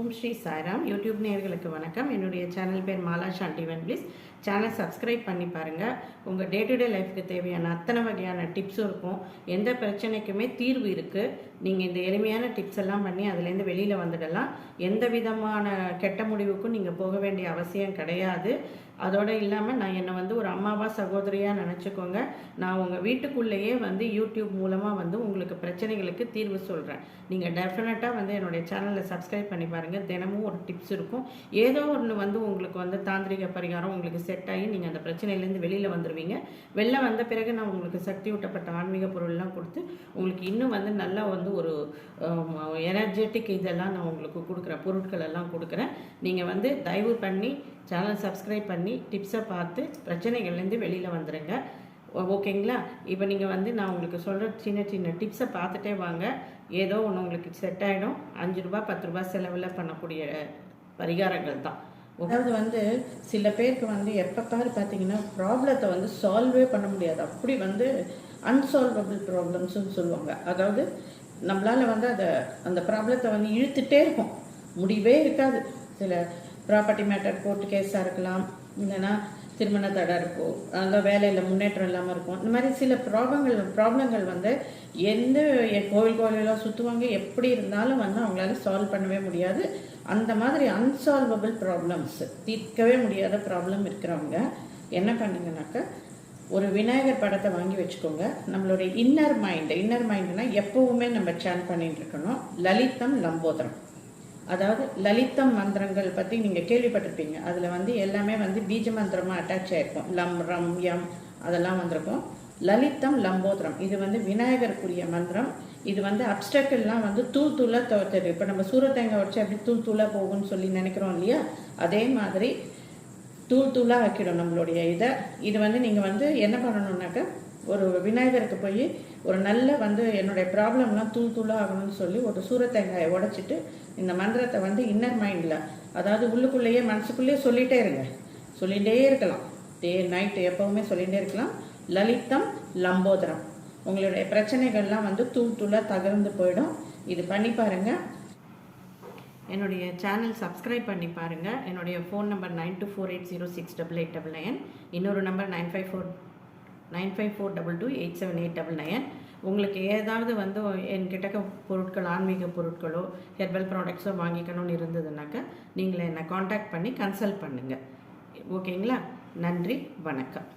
ஓம் Sri Sairam. YouTube நேர்களுக்கு வணக்கம். என்னுடைய சேனல் பேர் மாலா ஷாண்டிவன் வென் ப்ளீஸ். சேனல் சப்ஸ்கிரைப் பண்ணி பாருங்கள் உங்கள் டே டு டே லைஃப்க்கு தேவையான அத்தனை வகையான டிப்ஸும் இருக்கும். எந்த பிரச்சனைக்குமே தீர்வு இருக்குது நீங்கள் இந்த எளிமையான டிப்ஸ் எல்லாம் பண்ணி அதுலேருந்து வெளியில் வந்துடலாம். எந்த விதமான கெட்ட முடிவுக்கும் நீங்கள் போக வேண்டிய அவசியம் கிடையாது. அதோடு இல்லாமல் நான் என்னை வந்து ஒரு அம்மாவா சகோதரியாக நினச்சிக்கோங்க. நான் உங்கள் வீட்டுக்குள்ளேயே வந்து யூடியூப் மூலமாக வந்து உங்களுக்கு பிரச்சனைகளுக்கு தீர்வு சொல்கிறேன் நீங்கள் டெஃபினட்டாக வந்து என்னுடைய சேனலில் சப்ஸ்கிரைப் பண்ணி பாருங்கள் தினமும் ஒரு டிப்ஸ் இருக்கும். ஏதோ ஒன்று வந்து உங்களுக்கு வந்து தாந்திரிக பரிகாரம் உங்களுக்கு செட் ஆகி நீங்கள் அந்த பிரச்சனையிலேருந்து வெளியில் வந்துடுவீங்க வெளில வந்த பிறகு நான் உங்களுக்கு சக்தி ஊட்டப்பட்ட ஆன்மீக பொருள்லாம் கொடுத்து உங்களுக்கு இன்னும் வந்து நல்லா வந்து ஒரு எனர்ஜெட்டிக் இதெல்லாம் நான் உங்களுக்கு கொடுக்குறேன். பொருட்கள் எல்லாம் கொடுக்குறேன். நீங்கள் வந்து தயவு பண்ணி சேனல் சப்ஸ்கிரைப் பண்ணி டிப்ஸை பார்த்து பிரச்சனைகள்லேருந்து வெளியில் வந்துடுங்க ஓ- ஓகேங்களா? இப்போ நீங்கள் வந்து நான் உங்களுக்கு சொல்கிற சின்ன சின்ன டிப்ஸை பார்த்துட்டே வாங்க. ஏதோ ஒன்று உங்களுக்கு செட் ஆகிடும் அஞ்சு ரூபா பத்து ரூபா செலவில் பண்ணக்கூடிய பரிகாரங்கள் தான். அதாவது வந்து சில பேருக்கு வந்து எப்போ பாரு பார்த்தீங்கன்னா ப்ராப்ளத்தை வந்து சால்வே பண்ண முடியாது. அப்படி வந்து அன்சால்வபிள் ப்ராப்ளம்ஸ்னு சொல்லுவாங்க. அதாவது நம்மளால் வந்து அதை அந்த ப்ராப்ளத்தை வந்து இழுத்துட்டே இருக்கும். முடிவே இருக்காது. சில ப்ராப்பர்ட்டி மேட்டர் கோர்ட் கேஸாக இருக்கலாம். இல்லைன்னா திருமண தடை இருக்கும் அந்த வேலையில் முன்னேற்றம் இல்லாமல் இருக்கும். இந்த மாதிரி சில ப்ராப்ளங்கள் ப்ராப்ளங்கள் வந்து எந்த கோவில் கோவிலெலாம் சுற்றுவாங்க எப்படி இருந்தாலும் வந்து அவங்களால சால்வ் பண்ணவே முடியாது. அந்த மாதிரி அன்சால்வபிள் ப்ராப்ளம்ஸ் தீர்க்கவே முடியாத ப்ராப்ளம் இருக்கிறவங்க என்ன பண்ணுங்கனாக்கா ஒரு விநாயகர் படத்தை வாங்கி வச்சுக்கோங்க. நம்மளுடைய இன்னர் மைண்ட் இன்னர் மைண்ட்னா எப்பவுமே நம்ம சேன் பண்ணிட்டு இருக்கணும். லலிதம் லம்போதரம். அதாவது லலிதம் மந்திரங்கள் பற்றி நீங்கள் கேள்விப்பட்டிருப்பீங்க. அதில் வந்து எல்லாமே வந்து பீஜ மந்திரமாக அட்டாச் ஆகிருக்கும் லம் ரம் யம் அதெல்லாம் வந்திருக்கும். லலிதம் லம்போதரம். இது வந்து விநாயகருக்குரிய மந்திரம். இது வந்து அப்டக்கிள்லாம் வந்து தூள் தூளாக தவிர்த்தது இப்போ நம்ம சூரத்தேங்காய் வச்சு அப்படி தூள் தூளாக போகும்னு சொல்லி நினைக்கிறோம் இல்லையா? அதே மாதிரி தூள் தூளாக ஆக்கிடும் நம்மளுடைய இதை. இது வந்து நீங்கள் வந்து என்ன பண்ணணுன்னாக்க ஒரு விநாயகருக்கு போய் ஒரு நல்ல வந்து என்னுடைய ப்ராப்ளம்லாம் தூள் தூளாக ஆகணும்னு சொல்லி ஒரு சூரத்தேங்காயை உடைச்சிட்டு இந்த மந்திரத்தை வந்து இன்னர் மைண்டில் அதாவது உள்ளுக்குள்ளேயே மனசுக்குள்ளேயே சொல்லிகிட்டே இருங்க. சொல்லிகிட்டே இருக்கலாம். டே நைட்டு எப்போவுமே சொல்லிகிட்டே இருக்கலாம். லலிதம் லம்போதரம். உங்களுடைய பிரச்சனைகள்லாம் வந்து தூள் தூளாக தகர்ந்து போயிடும். இது பண்ணி பாருங்கள் என்னுடைய சேனல் சப்ஸ்கிரைப் பண்ணி பாருங்கள் என்னுடைய phone number nine two four eight zero six double eight double nine இன்னொரு number nine five four nine five four double two eight seven eight double nine உங்களுக்கு ஏதாவது வந்து என்கிட்ட பொருட்கள் ஆன்மீக பொருட்களோ ஹெர்பல் ப்ராடக்ட்ஸோ வாங்கிக்கணும்னு இருந்ததுனாக்கா நீங்கள் என்னை காண்டாக்ட் பண்ணி கன்சல்ட் பண்ணுங்கள் ஓகேங்களா நன்றி வணக்கம்.